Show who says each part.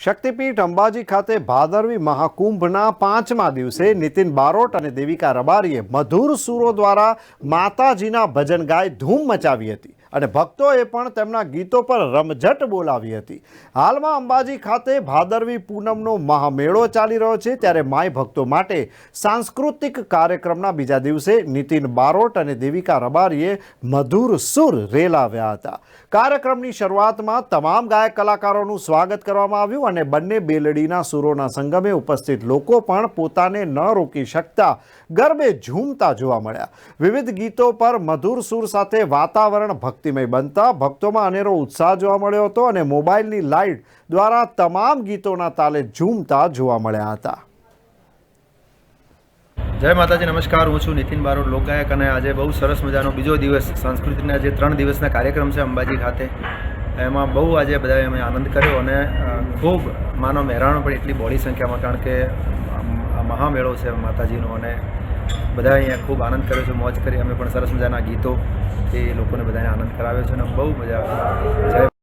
Speaker 1: શક્તિપીઠ અંબાજી ખાતે ભાદરવી મહાકુંભના પાંચમા દિવસે નીતિન બારોટ અને દેવિકા રબારીએ મધુર સૂરો દ્વારા માતાજીના ભજન ગાય ધૂમ મચાવી હતી. અને ભક્તોએ પણ તેમના ગીતો પર રમઝટ બોલાવી હતી. હાલમાં અંબાજી ખાતે ભાદરવી પૂનમનો મહામેળો ચાલી રહ્યો છે, ત્યારે માય ભક્તો માટે સાંસ્કૃતિક કાર્યક્રમના બીજા દિવસે નીતિન બારોટ અને દેવિકા રબારીએ મધુર સુર રેલાવ્યા હતા. કાર્યક્રમની શરૂઆતમાં તમામ ગાયક કલાકારોનું સ્વાગત કરવામાં આવ્યું અને બંને બેલડીના સુરોના સંગમે ઉપસ્થિત લોકો પણ પોતાને ન રોકી શકતા ગરબે ઝૂમતા જોવા મળ્યા. વિવિધ ગીતો પર મધુર સુર સાથે વાતાવરણ ભક્તિમય બનતા ભક્તોમાં અનેરો ઉત્સાહ જોવા મળ્યો હતો અને મોબાઈલની લાઇટ દ્વારા તમામ ગીતોના તાલે ઝૂમતા જોવા મળ્યા હતા.
Speaker 2: જય માતાજી, નમસ્કાર. હું છું નીતિન બારોડ લોકગાયક અને આજે બહુ સરસ મજાનો બીજો દિવસ સંસ્કૃતિના જે ત્રણ દિવસના કાર્યક્રમ છે અંબાજી ખાતે, એમાં બહુ આજે બધાએ અમે આનંદ કર્યો અને ખૂબ માનો મહેરાણ પણ એટલી બોડી સંખ્યામાં, કારણ કે મહામેળો છે માતાજીનો અને બધા અહીંયા ખૂબ આનંદ કર્યો છે, મોજ કરી, અમે પણ સરસ મજાના ગીતો એ લોકોને બધાને આનંદ કરાવ્યો છે અને બહુ મજા આવે. જય